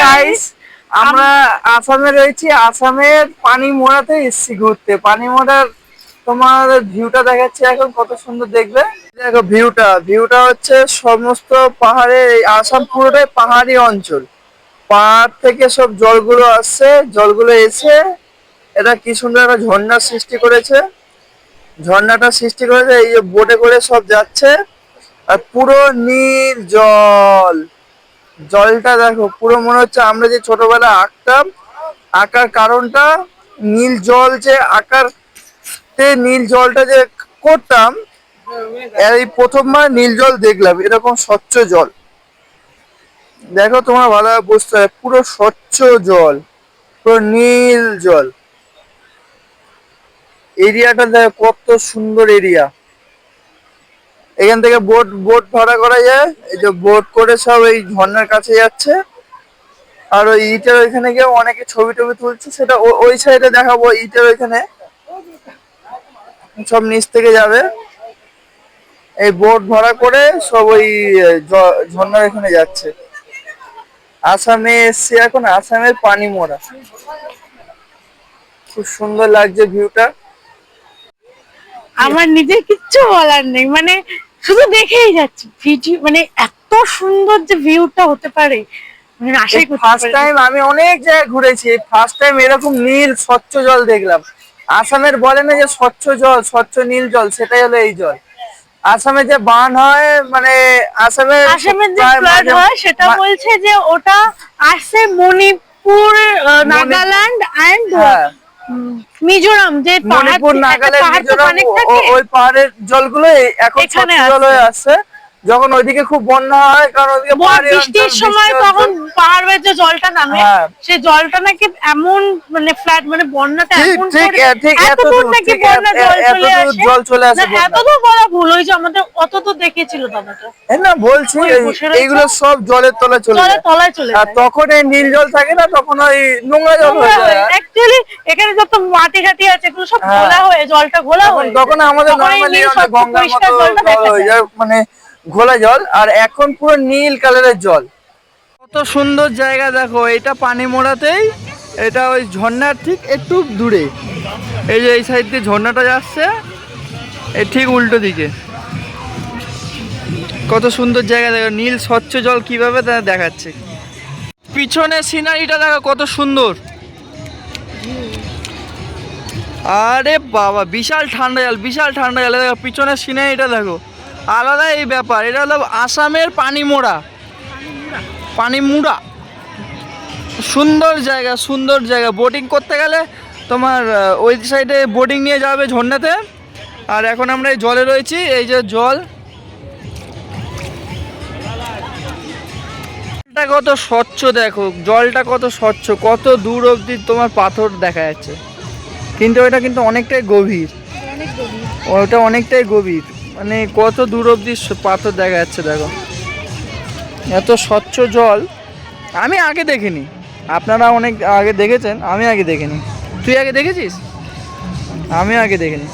Guys আমরা আসামে রয়েছি। আসামের পানি মোড়াতে এসছি ঘুরতে। পানি মোড়ার তোমার ভিউটা দেখাচ্ছি এখন, কত সুন্দর দেখবে দেখো ভিউটা ভিউটা হচ্ছে সমস্ত পাহাড়ে আসাম পুরোটাই পাহাড়ি অঞ্চল। পাহাড় থেকে সব জলগুলো আসছে। জলগুলো এসে এটা কি সুন্দর একটা ঝর্ণার সৃষ্টি করেছে। ঝর্ণাটা সৃষ্টি করেছে, এই যে বোটে করে সব যাচ্ছে। আর পুরো নীল জল। জলটা দেখো, পুরো মনে হচ্ছে আমরা যে ছোটবেলায় আঁকতাম, আঁকার কারণটা নীল জল যে আঁকার তে নীল জলটা যে করতাম এই প্রথমবার নীল জল দেখলাম, এরকম স্বচ্ছ জল। দেখো তোমার ভালোভাবে বুঝতে হবে পুরো স্বচ্ছ জল, পুরো নীল জল। এরিয়াটা দেখো, কত সুন্দর এরিয়া। এখান থেকে বোট বোট ভাড়া করা যায়। এই যে বোট করে সব এই ঝর্ণার কাছে যাচ্ছে। আর ওই ইটের ওইখানে গিয়ে অনেকে ছবি টবি তুলছে, সেটা ওই সাইডে দেখাবো ইটের ওইখানে। সব নিচ থেকে যাবে। এই বোট ভাড়া করে সব ওই ঝর্ণার এখানে যাচ্ছে। আসামে এসছি এখন, আসামের পানি মোড়া। খুব সুন্দর লাগছে ভিউটা আমার নিজের কিচ্ছু বলার নেই। মানে শুধু দেখেই যাচ্ছি। ভিডিও মানে এত সুন্দর যে ভিউটা হতে পারে মানে আশাই ফার্স্ট টাইম আমি অনেক জায়গায় ঘুরেছি ফার্স্ট টাইম এরকম নীল স্বচ্ছ জল দেখলাম। আসামের বলে না যে স্বচ্ছ জল স্বচ্ছ নীল জল সেটাই হলো এই জল। আসামে যে বান হয় মানে আসামে আসামের যে ফ্লাড হয় সেটা বলছে যে ওটা আসছে মণিপুর নাগাল্যান্ড এন্ড হ্যাঁ। মিজোরাম যে পাহাড় মণিপুর নাগাল্যান্ড পাহাড় তো মিজোরাম। ওই পাহাড়ের জলগুলো এখন জল হয়ে আসছে যখন ওইদিকে খুব বন্যা হয় কারণ ওইদিকে বৃষ্টির সময় তখন যে জলটা নামে হ্যাঁ। সেই জলটা নাকি এমন মানে ফ্ল্যাট মানে বন্যাটা এমন ঠিক ঠিক এত দূর নাকি বন্যা জল চলে আসে জল চলে এত দূর বলা ভুল হয়েছে আমাদের অত তো দেখেছিল দাদাটা না বলছি। এইগুলো সব জলের তলে চলে জলের তলায় চলে আর তখন এই নীল জল থাকে না তখন ওই নোংরা জল হয়ে যায় অ্যাকচুয়ালি এখানে যত মাটি ঘাটি আছে এগুলো সব হ্যাঁ। ঘোলা হয়ে জলটা ঘোলা হয়ে তখন আমাদের নর্মালি গঙ্গার মতো হয়ে। যায় মানে ঘোলা জল আর এখন পুরো নীল কালারের জল। কত সুন্দর জায়গা দেখো এটা পানি মোড়াতেই, এটা ওই ঝর্ণার ঠিক একটু দূরে। এই যে এই সাইড দিয়ে ঝর্ণাটা যাচ্ছে, এই ঠিক উল্টো দিকে। কত সুন্দর জায়গা দেখো, নীল স্বচ্ছ জল কীভাবে তা দেখাচ্ছে। পিছনে সিনারিটা দেখো কত সুন্দর। আরে বাবা, বিশাল ঠান্ডা জল, বিশাল ঠান্ডা জল। দেখো, পিছনের সিনারিটা দেখো। আলাদা এই ব্যাপার এটা হলো আসামের পানি মোড়া পানি মুড়া সুন্দর জায়গা সুন্দর জায়গা। বোটিং করতে গেলে তোমার ওই সাইডে বোটিং নিয়ে যাবে ঝর্ণাতে। আর এখন আমরা এই জলে রয়েছি এই যে জল। জলটা কত স্বচ্ছ দেখো জলটা কত স্বচ্ছ কত দূর অবধি তোমার পাথর দেখা যাচ্ছে। কিন্তু ওটা কিন্তু অনেকটাই গভীর। ওটা অনেকটাই গভীর। মানে কত দূর অবধি পাথর দেখা যাচ্ছে দেখো। এত স্বচ্ছ জল। আমি আগে দেখিনি। আপনারা অনেক আগে দেখেছেন, আমি আগে দেখিনি। তুই আগে দেখেছিস? আমি আগে দেখিনি।